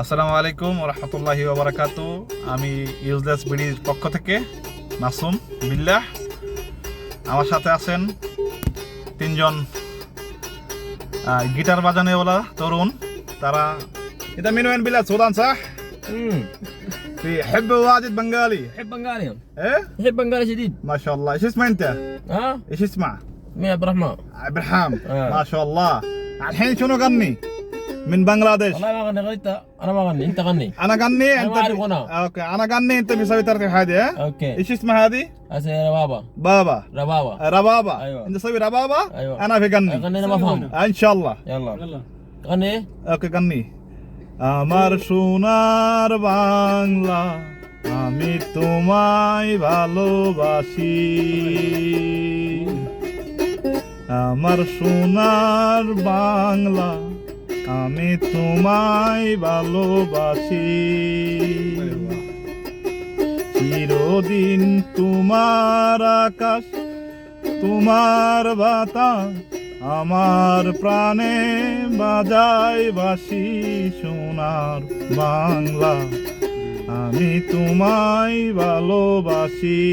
আসসালামু আলাইকুম রহমতুল্লাহি ওবরাকাতু আমি ইউজলেস বিডির পক্ষ থেকে মাসুম বিল্লাহ আমার সাথে আছেন তিনজন আহ, গিটার বাজানেওয়ালা তরুণ তারা এটা মিনু وين بلاد سودان صح؟ امم في حب واجد بنغالي يحب بنغالي ايه؟ يحب بنغالي شديد ما شاء الله ايش اسمه انت؟ ها ايش اسمه؟ مين عبد الرحمن عبد الرحام آه. ما شاء الله الحين شنو غني؟ من بنغلاديش والله ما غني غنيت انا ما غني انت غني انا غني أنا انت ما أعرف غنى. اوكي انا غني انت بيسوي ترتيب هذه ها؟ اوكي ايش اسمها هذه؟ هسه ربابه بابا ربابه ربابة أيوة. انت تسوي ربابة أيوة. انا في غني غني انا ما فاهم ان شاء الله يلا غني ওকে গান্নি আমার সোনার বাংলা আমি তোমায় ভালোবাসি আমার সোনার বাংলা আমি তোমায় ভালোবাসি। চিরদিন তোমার আকাশ, তোমার বাতাস, আমার প্রাণে বাজায় বাসি সোনার বাংলা। আমি তোমায় ভালোবাসি।